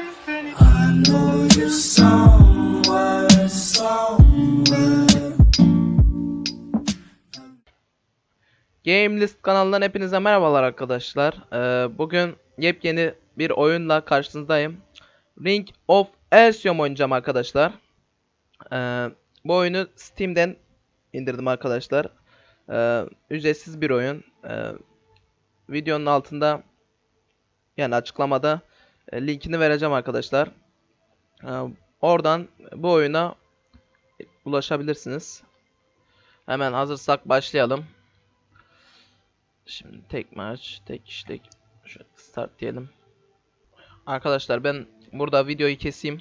I somewhere. Gamelist kanalından hepinize merhabalar arkadaşlar. Ee, bugün yepyeni bir oyunla karşınızdayım. Ring of Elysium oynayacağım arkadaşlar. Ee, bu oyunu Steam'den indirdim arkadaşlar. Ee, ücretsiz bir oyun. Ee, videonun altında yani açıklamada linkini vereceğim arkadaşlar. Ee, oradan bu oyuna ulaşabilirsiniz. Hemen hazırsak başlayalım. Şimdi tek maç, tek işlek. Şöyle start diyelim. Arkadaşlar ben burada videoyu keseyim.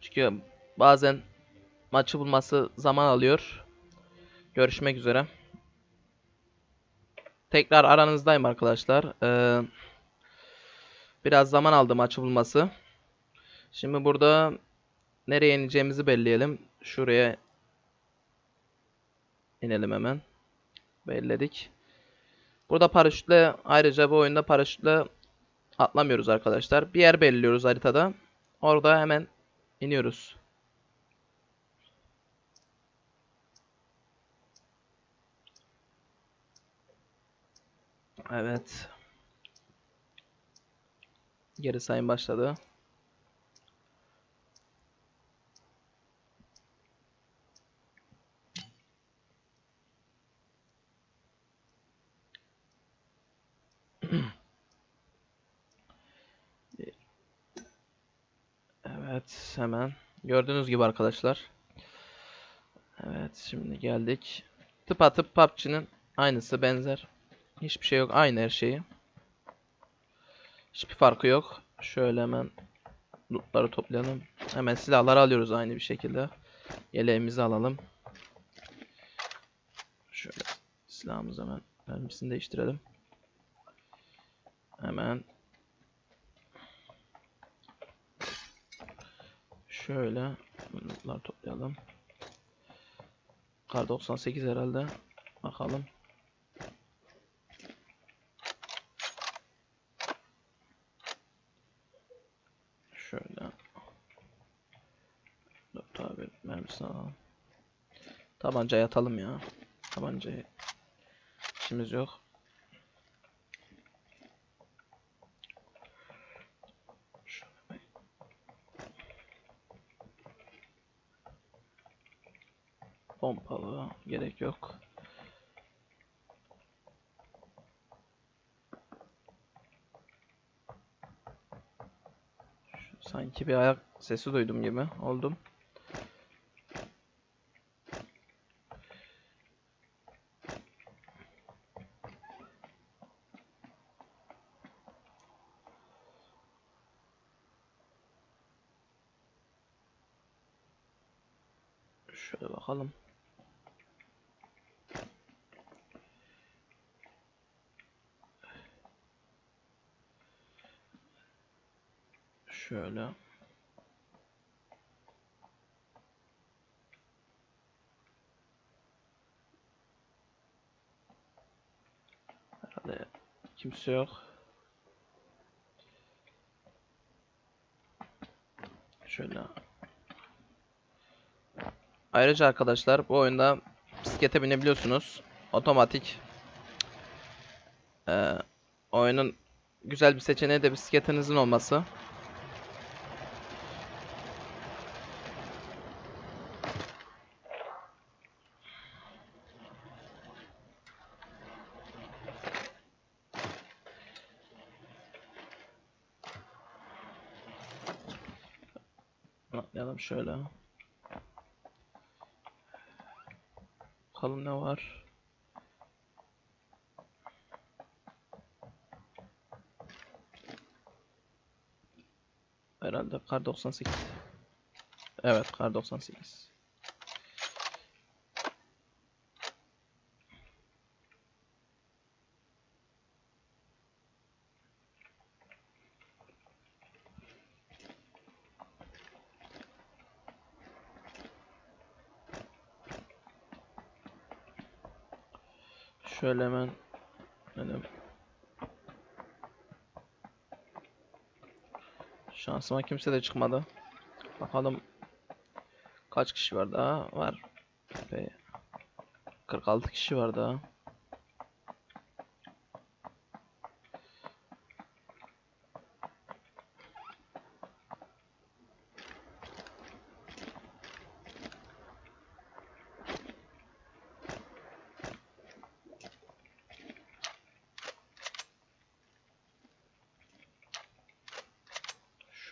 Çünkü bazen maçı bulması zaman alıyor. Görüşmek üzere. Tekrar aranızdayım arkadaşlar. Ee, biraz zaman aldı maçı bulması. Şimdi burada nereye ineceğimizi belirleyelim. Şuraya inelim hemen. Belirledik. Burada paraşütle ayrıca bu oyunda paraşütle atlamıyoruz arkadaşlar. Bir yer belirliyoruz haritada. Orada hemen iniyoruz. Evet. Geri sayım başladı. Evet hemen gördüğünüz gibi arkadaşlar. Evet şimdi geldik. Tıpatıp PUBG'nin aynısı benzer. Hiçbir şey yok aynı her şeyi. Hiçbir farkı yok. Şöyle hemen lootları toplayalım. Hemen silahları alıyoruz aynı bir şekilde. Yeleğimizi alalım. Şöyle silahımızı hemen mermisini değiştirelim. Hemen Şöyle bunlar toplayalım. Kar 98 herhalde. Bakalım. Şöyle. Dört abi alalım. Tabancayı atalım ya. Tabancayı işimiz yok. Pompalı gerek yok. Sanki bir ayak sesi duydum gibi oldum. Şöyle bakalım. Şöyle. Herhalde kimse yok. Şöyle. Ayrıca arkadaşlar bu oyunda bisiklete binebiliyorsunuz. Otomatik. Ee, oyunun güzel bir seçeneği de bisikletinizin olması. Atlayalım şöyle. Bakalım ne var. Herhalde kar 98. Evet kar 98. Şöyle hemen şans Şansıma kimse de çıkmadı. Bakalım kaç kişi var daha? Var. Epey. 46 kişi var daha.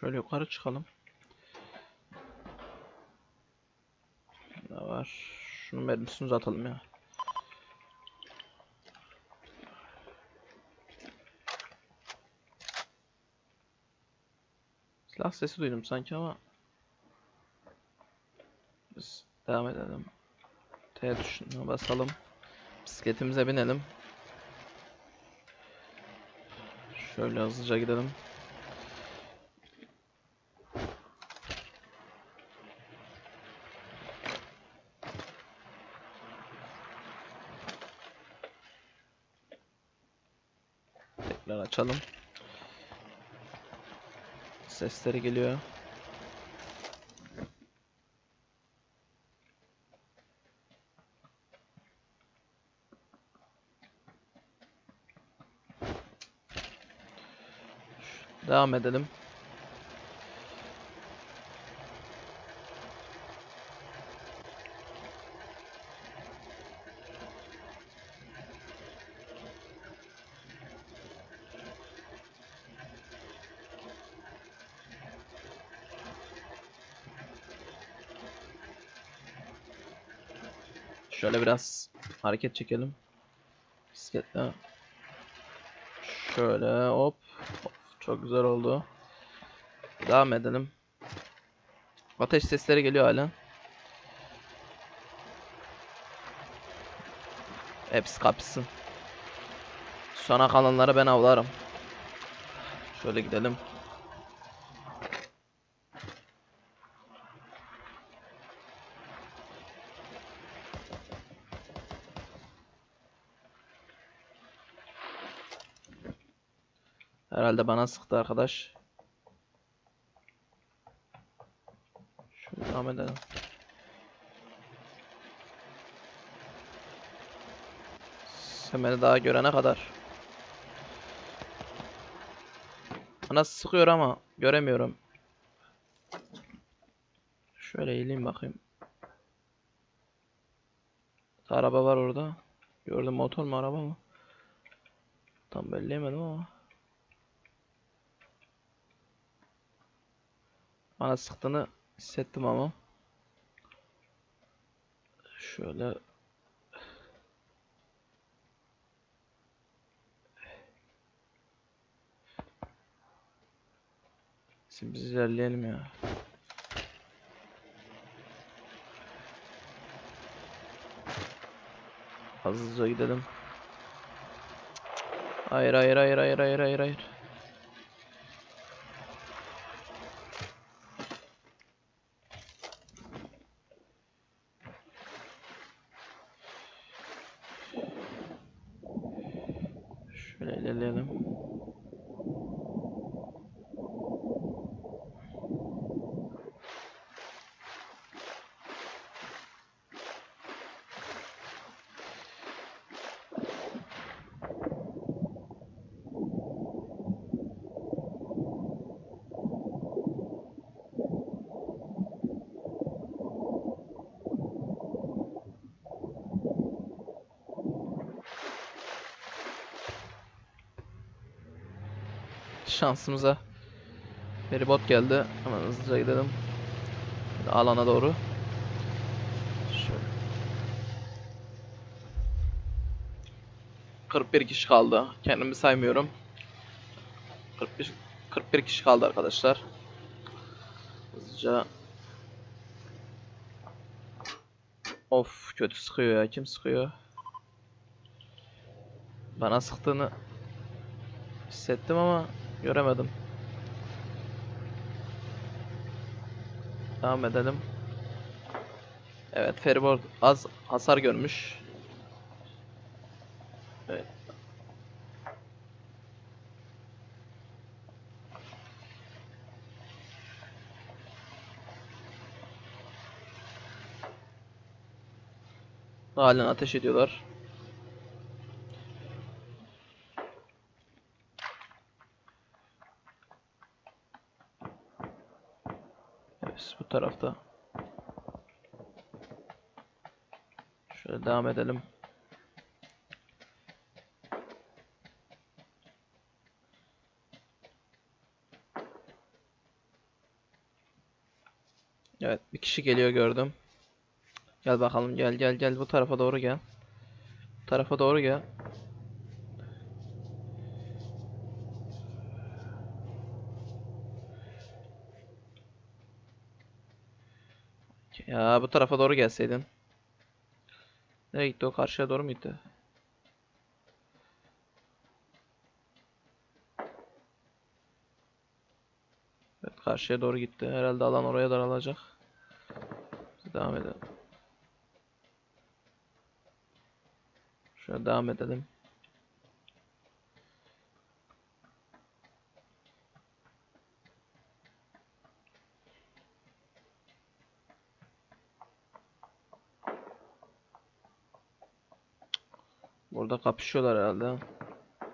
Şöyle yukarı çıkalım. Ne var? Şunun mermisini uzatalım ya. Silah sesi duydum sanki ama biz devam edelim. T tuşuna basalım. Bisikletimize binelim. Şöyle hızlıca gidelim. Tekrar açalım. Sesleri geliyor. Devam edelim. Şöyle biraz hareket çekelim. Bisikletle. Şöyle hop. hop. Çok güzel oldu. Devam edelim. Ateş sesleri geliyor hala. Hepsi kapışsın. Sona kalanları ben avlarım. Şöyle gidelim. Herhalde bana sıktı arkadaş. Şöyle devam edelim. Sen daha görene kadar. Bana sıkıyor ama göremiyorum. Şöyle eğileyim bakayım. Araba var orada. Gördüm motor mu araba mı? Tam belleyemedim ama. Bana sıktığını hissettim ama. Şöyle Şimdi biz ilerleyelim ya. Hızlıca gidelim. Hayır hayır hayır hayır hayır hayır hayır. Şöyle ilerleyelim. Şansımıza feribot geldi. Hemen hızlıca gidelim. Alana doğru. Şöyle. 41 kişi kaldı. Kendimi saymıyorum. 41 41 kişi kaldı arkadaşlar. Hızlıca Of kötü sıkıyor ya. Kim sıkıyor? Bana sıktığını hissettim ama Göremedim. Devam edelim. Evet feribot az hasar görmüş. Evet. Halen ateş ediyorlar. Şöyle devam edelim. Evet bir kişi geliyor gördüm. Gel bakalım gel gel gel bu tarafa doğru gel. Bu tarafa doğru gel. Ya bu tarafa doğru gelseydin. Nereye gitti o karşıya doğru mu gitti? Evet karşıya doğru gitti. Herhalde alan oraya daralacak. Devam edelim. Şöyle devam edelim. Burada kapışıyorlar herhalde.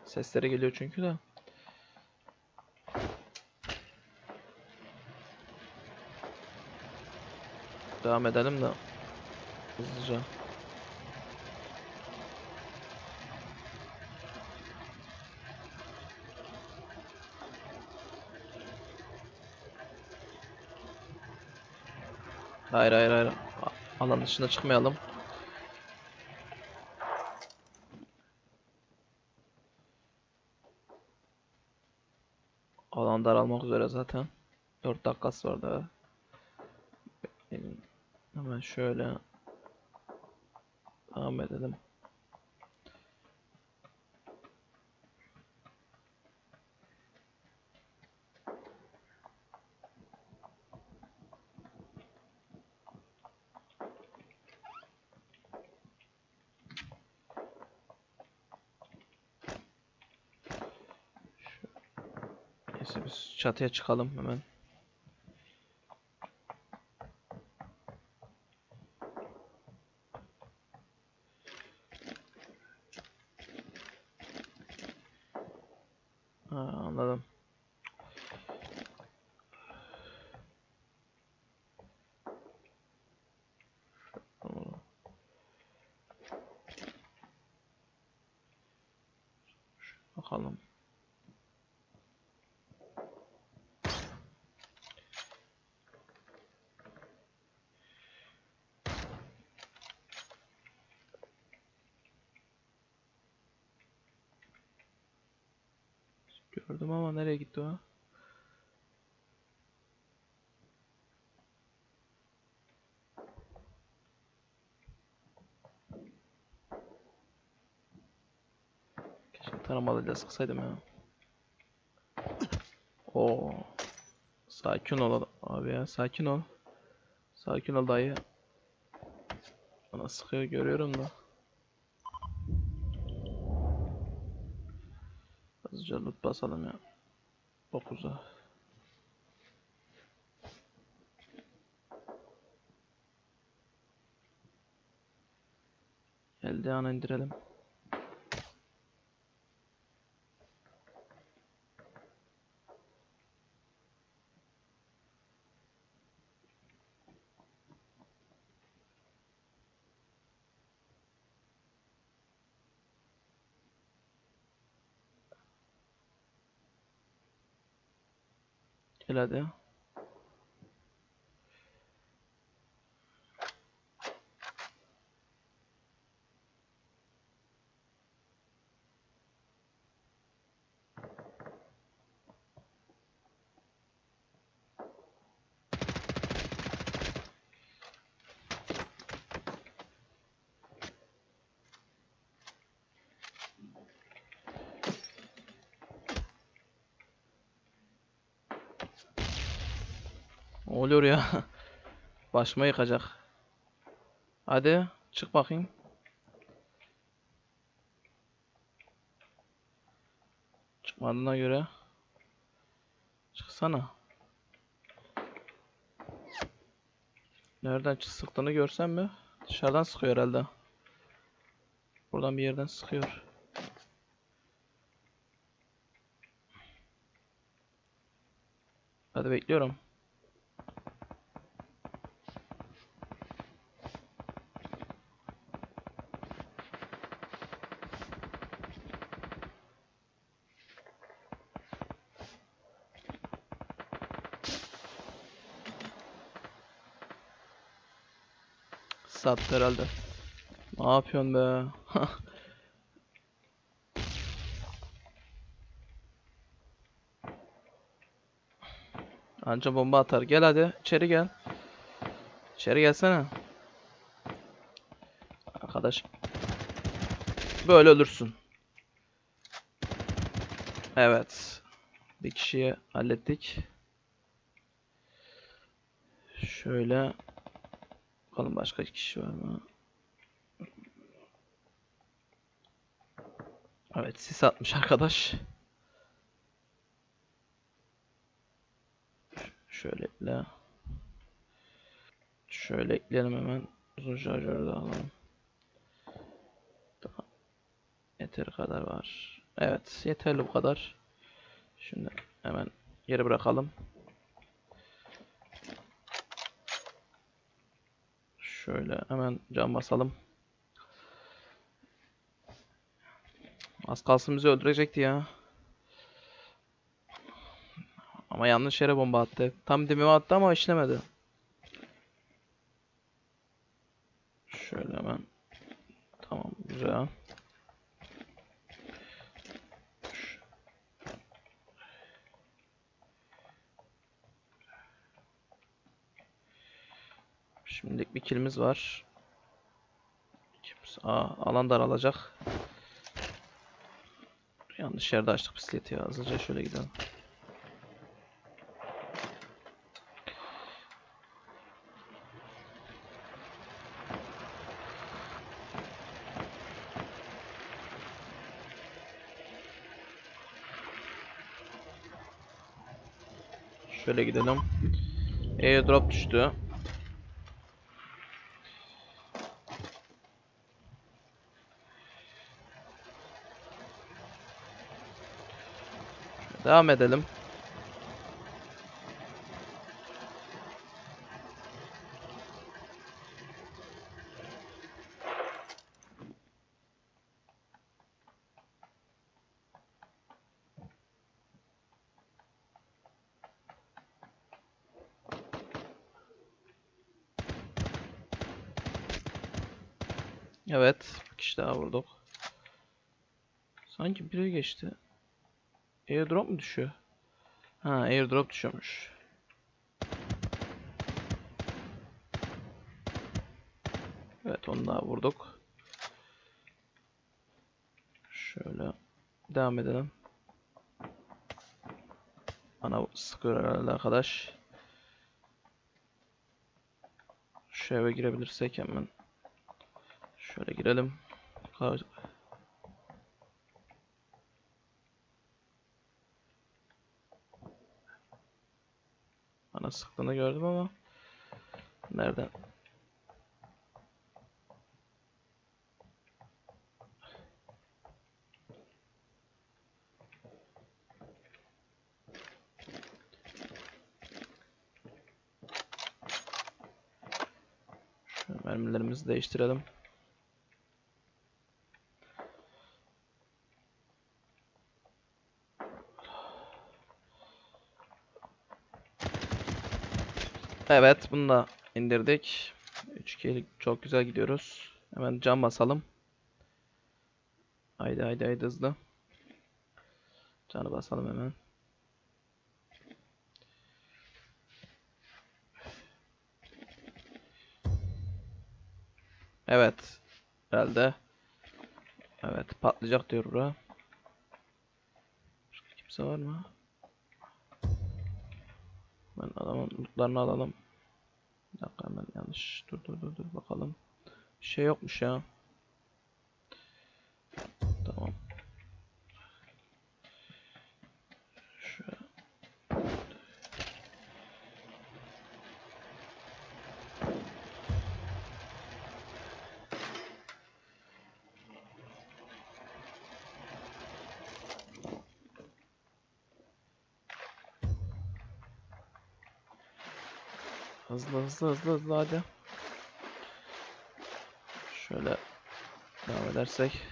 Sesleri geliyor çünkü de. Devam edelim de hızlıca. Hayır hayır hayır. Alan dışına çıkmayalım. Alan daralmak üzere zaten. 4 dakikası var daha. Hemen şöyle devam edelim. Biz çatıya çıkalım hemen. Ha, anladım. Tamam. Bakalım. Gördüm ama nereye gitti o? Keşke taramalıyla sıksaydım ya. Oo. Sakin ol abi ya, sakin ol. Sakin ol dayı. Bana sıkıyor görüyorum da. Hızlıca loot basalım ya. 9'a. Geldiği an indirelim. Hadi. Oluyor ya? Başıma yıkacak. Hadi çık bakayım. Çıkmadığına göre çıksana. Nereden sıktığını görsem mi? Dışarıdan sıkıyor herhalde. Buradan bir yerden sıkıyor. Hadi bekliyorum. Sattı herhalde. Ne yapıyorsun be? Anca bomba atar. Gel hadi. içeri gel. İçeri gelsene. Arkadaş. Böyle ölürsün. Evet. Bir kişiyi hallettik. Şöyle. Bakalım başka kişi var mı? Evet sis atmış arkadaş. Şöyle ekle. Şöyle ekleyelim hemen. Uzun şarjörü de alalım. Tamam. Yeteri kadar var. Evet yeterli bu kadar. Şimdi hemen geri bırakalım. Şöyle hemen cam basalım. Az kalsın bizi öldürecekti ya. Ama yanlış yere bomba attı. Tam dibime attı ama işlemedi. Şöyle hemen. Tamam güzel. Ş- Kilimiz var. Kimse- Aa, alan daralacak. Yanlış yerde açtık bisikleti ya. Hızlıca şöyle gidelim. Şöyle gidelim. Airdrop düştü. Devam edelim. Evet, bir kişi daha vurduk. Sanki biri geçti. Airdrop mu düşüyor? Ha, airdrop düşüyormuş. Evet, onu daha vurduk. Şöyle devam edelim. Bana sıkıyor herhalde arkadaş. Şu eve girebilirsek hemen. Şöyle girelim. Sıktığını gördüm ama nereden? Mermilerimizi değiştirelim. Evet, bunu da indirdik. 3 çok güzel gidiyoruz. Hemen cam basalım. Haydi haydi haydi hızlı. Canı basalım hemen. Evet. Herhalde. Evet, patlayacak diyor bura. Başka kimse var mı? Ben adamın lootlarını alalım. Bir dakika hemen yanlış. Dur dur dur dur bakalım. Bir şey yokmuş ya. Tamam. Şöyle. Hızlı hızlı hızlı hızlı hadi. Şöyle devam edersek.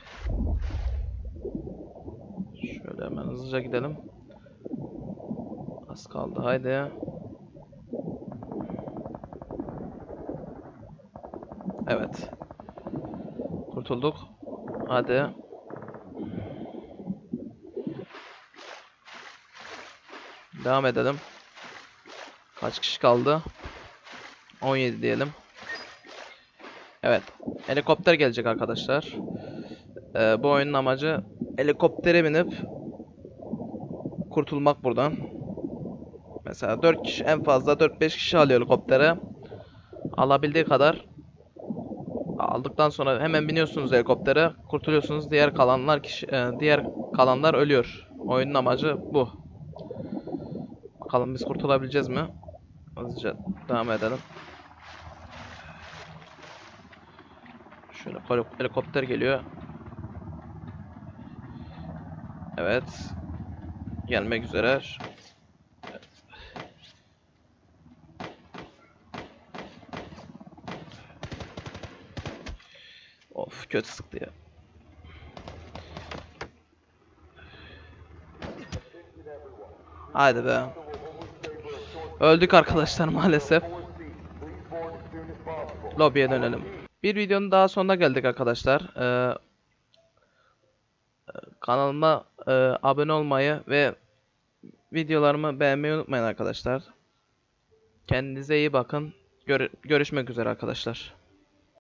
Şöyle hemen hızlıca gidelim. Az kaldı haydi. Evet. Kurtulduk. Hadi. Devam edelim. Kaç kişi kaldı? 17 diyelim. Evet. Helikopter gelecek arkadaşlar. Ee, bu oyunun amacı helikoptere binip kurtulmak buradan. Mesela 4 kişi en fazla 4-5 kişi alıyor helikoptere. Alabildiği kadar aldıktan sonra hemen biniyorsunuz helikoptere, kurtuluyorsunuz. Diğer kalanlar kişi e, diğer kalanlar ölüyor. Oyunun amacı bu. Bakalım biz kurtulabileceğiz mi? Hızlıca devam edelim. Şöyle heli- helikopter geliyor. Evet. Gelmek üzere. Of kötü sıktı ya. Haydi be. Öldük arkadaşlar maalesef. Lobiye dönelim. Bir videonun daha sonuna geldik arkadaşlar. Ee, kanalıma e, abone olmayı ve videolarımı beğenmeyi unutmayın arkadaşlar. Kendinize iyi bakın. Görü- görüşmek üzere arkadaşlar.